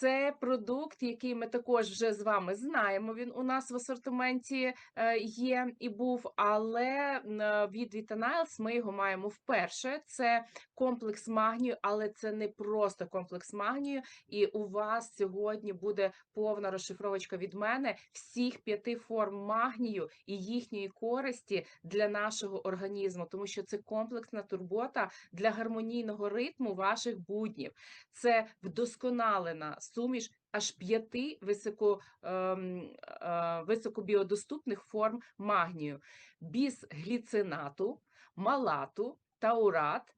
Це продукт, який ми також вже з вами знаємо. Він у нас в асортименті е, є і був, але е, від Vitaniles ми його маємо вперше. Це комплекс магнію, але це не просто комплекс магнію. І у вас сьогодні буде повна розшифровочка від мене всіх п'яти форм магнію і їхньої користі для нашого організму, тому що це комплексна турбота для гармонійного ритму ваших буднів. Це вдосконалена суміш аж п'яти високо, ем, е, високобіодоступних форм магнію: бісгліцинату, малату, таурат,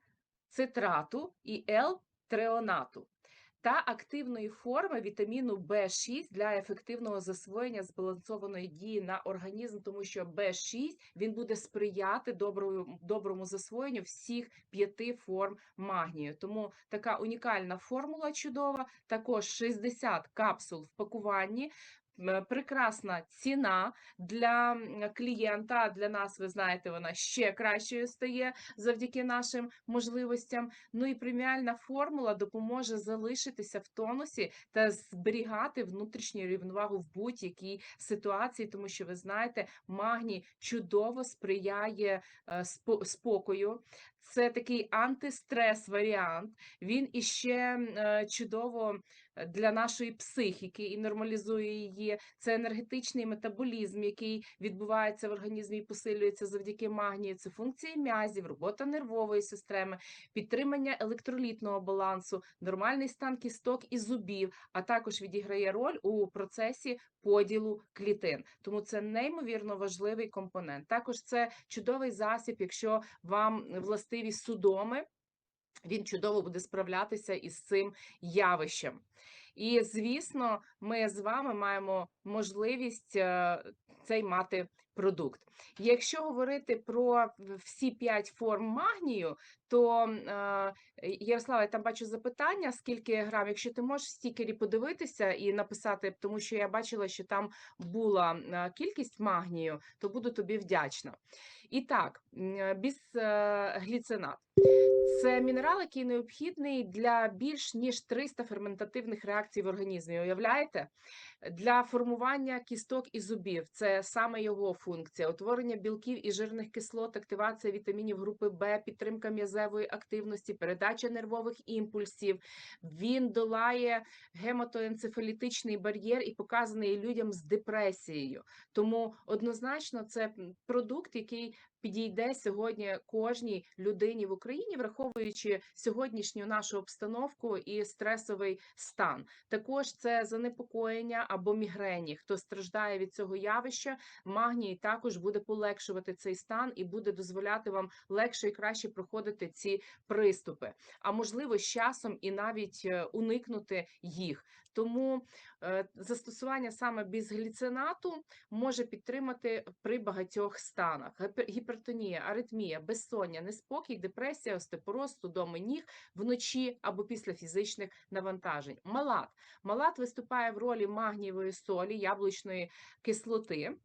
цитрату і Л-треонату. Та активної форми вітаміну В6 для ефективного засвоєння збалансованої дії на організм, тому що В6 він буде сприяти доброму, доброму засвоєнню всіх п'яти форм магнію. Тому така унікальна формула чудова. Також 60 капсул в пакуванні. Прекрасна ціна для клієнта. Для нас, ви знаєте, вона ще кращою стає завдяки нашим можливостям. Ну і преміальна формула допоможе залишитися в тонусі та зберігати внутрішню рівновагу в будь-якій ситуації, тому що ви знаєте, магній чудово сприяє е, спокою. Це такий антистрес варіант. Він іще е, чудово для нашої психіки і нормалізує її. Це енергетичний метаболізм, який відбувається в організмі і посилюється завдяки магнію. Це функції м'язів, робота нервової системи, підтримання електролітного балансу, нормальний стан кісток і зубів, а також відіграє роль у процесі поділу клітин. Тому це неймовірно важливий компонент. Також це чудовий засіб, якщо вам властиві судоми. Він чудово буде справлятися із цим явищем. І, звісно, ми з вами маємо можливість е, цей мати продукт. Якщо говорити про всі п'ять форм магнію, то е, Ярослава, я там бачу запитання, скільки грам. Якщо ти можеш стікері подивитися і написати, тому що я бачила, що там була е, кількість магнію, то буду тобі вдячна. І так, бісгліцинат. Це мінерал, який необхідний для більш ніж 300 ферментативних реакцій в організмі. Уявляєте? Для формування кісток і зубів це саме його функція: утворення білків і жирних кислот, активація вітамінів групи Б, підтримка м'язевої активності, передача нервових імпульсів. Він долає гематоенцефалітичний бар'єр і показаний людям з депресією. Тому однозначно це продукт, який підійде сьогодні кожній людині в Україні, враховуючи сьогоднішню нашу обстановку і стресовий стан. Також це занепокоєння або мігрені. Хто страждає від цього явища, магній також буде полегшувати цей стан і буде дозволяти вам легше і краще проходити ці приступи. А можливо, з часом і навіть е, уникнути їх. Тому е, застосування саме бізгліцинату може підтримати при багатьох станах: гіпертонія, аритмія, безсоння, неспокій, депресія, остепороз, судоми ніг вночі або після фізичних навантажень. Малат. Малат виступає в ролі магнієвої солі, яблучної кислоти.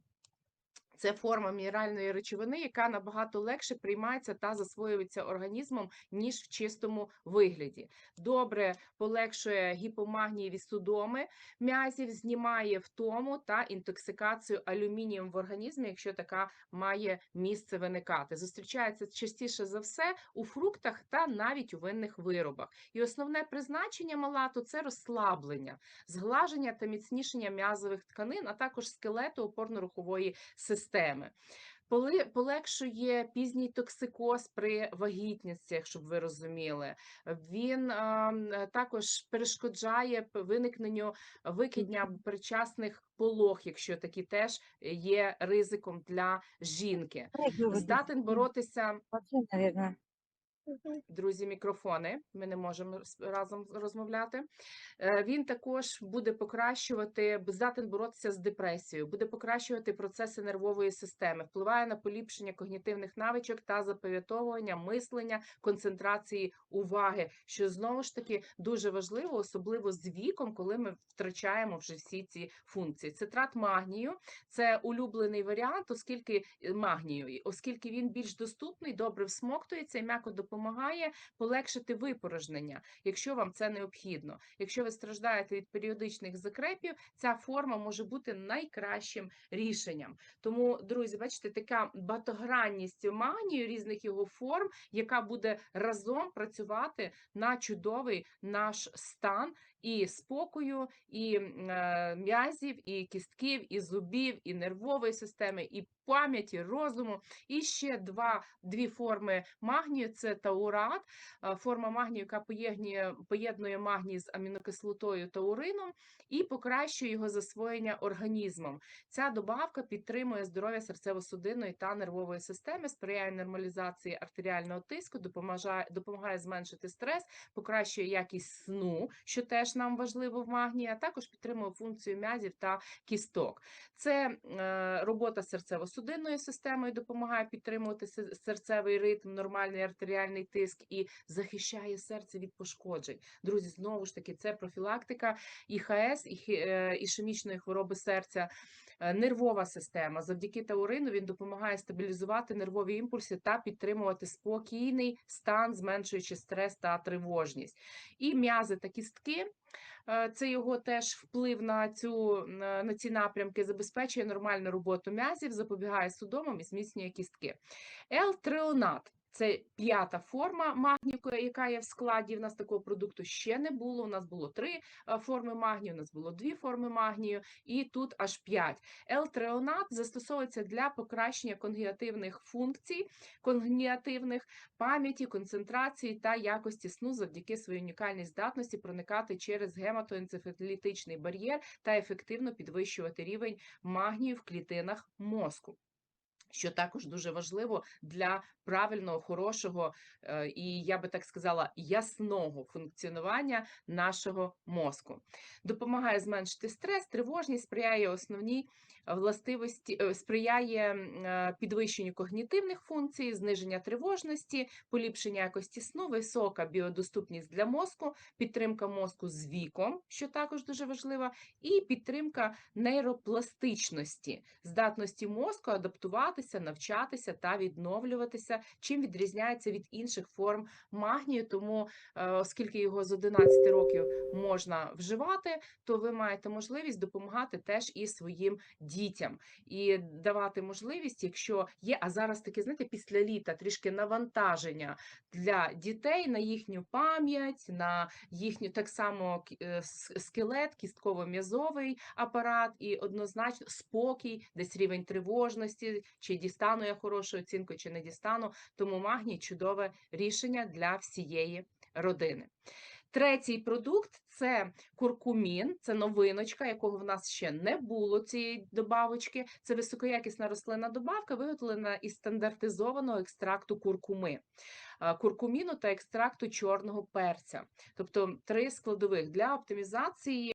Це форма мінеральної речовини, яка набагато легше приймається та засвоюється організмом, ніж в чистому вигляді. Добре полегшує гіпомагнієві судоми м'язів, знімає втому та інтоксикацію алюмінієм в організмі, якщо така має місце виникати. Зустрічається частіше за все у фруктах та навіть у винних виробах. І основне призначення малату це розслаблення, зглаження та міцнішення м'язових тканин, а також скелету опорно-рухової системи. Поли- Полегшує пізній токсикоз при вагітностях, щоб ви розуміли. Він е, також перешкоджає виникненню викидня причасних полог, якщо такі теж є ризиком для жінки. Здатен боротися. Друзі, мікрофони. Ми не можемо разом розмовляти. Е, Він також буде покращувати, здатен боротися з депресією, буде покращувати процеси нервової системи, впливає на поліпшення когнітивних навичок та запам'ятовування, мислення, концентрації уваги, що знову ж таки дуже важливо, особливо з віком, коли ми втрачаємо вже всі ці функції. Цитрат магнію це улюблений варіант, оскільки е, магнію, оскільки він більш доступний, добре всмоктується і м'яко допомагає допомагає полегшити випорожнення, якщо вам це необхідно. Якщо ви страждаєте від періодичних закрепів, ця форма може бути найкращим рішенням. Тому, друзі, бачите, така багатогранність магнію різних його форм, яка буде разом працювати на чудовий наш стан і спокою, і е, м'язів, і кістків, і зубів, і нервової системи, і пам'яті, розуму. І ще два дві форми магнію: це таурат, форма магнію, яка поєднує, поєднує магній з амінокислотою таурином і покращує його засвоєння організмом. Ця добавка підтримує здоров'я серцево-судинної та нервової системи, сприяє нормалізації артеріального тиску, допомагає, допомагає зменшити стрес, покращує якість сну, що теж нам важливо в магнії, а також підтримує функцію м'язів та кісток. Це е, робота з серцево-судинною системою допомагає підтримувати серцевий ритм, нормальний артеріальний тиск і захищає серце від пошкоджень. Друзі, знову ж таки, це профілактика ІХС, е, ішемічної хвороби серця. Е, Нервова система завдяки таурину він допомагає стабілізувати нервові імпульси та підтримувати спокійний стан, зменшуючи стрес та тривожність. І м'язи та кістки. е, Це його теж вплив на цю на ці напрямки забезпечує нормальну роботу м'язів, запобігає судомам і зміцнює кістки. L-трионат – це п'ята форма магнію, яка є в складі. В нас такого продукту ще не було. У нас було три е, форми магнію, у нас було дві форми магнію, і тут аж п'ять. L-трионат застосовується для покращення конгенітивних функцій, конгенітивних пам'яті, концентрації та якості сну завдяки своїй унікальній здатності проникати через гематоенцефалітичний бар'єр та ефективно підвищувати рівень магнію в клітинах мозку. Що також дуже важливо для правильного, хорошого е, і я би так сказала, ясного функціонування нашого мозку. Допомагає зменшити стрес, тривожність, сприяє основній властивості, е, сприяє е, підвищенню когнітивних функцій, зниження тривожності, поліпшення якості сну, висока біодоступність для мозку, підтримка мозку з віком, що також дуже важливо, і підтримка нейропластичності, здатності мозку адаптуватися, навчатися та відновлюватися, чим відрізняється від інших форм магнію. Тому, е, оскільки його з 11 років можна вживати, то ви маєте можливість допомагати теж і своїм дітям і давати можливість, якщо є, а зараз таке, знаєте, після літа трішки навантаження для дітей на їхню пам'ять, на їхню так само е, скелет, кістково-м'язовий апарат, і однозначно спокій, десь рівень тривожності, чи дістану я хорошу оцінку, чи не дістану. Тому магній чудове рішення для всієї родини. Третій продукт це куркумін, це новиночка, якого в нас ще не було цієї добавочки. Це високоякісна рослинна добавка, виготовлена із стандартизованого екстракту куркуми, куркуміну та екстракту чорного перця. Тобто три складових для оптимізації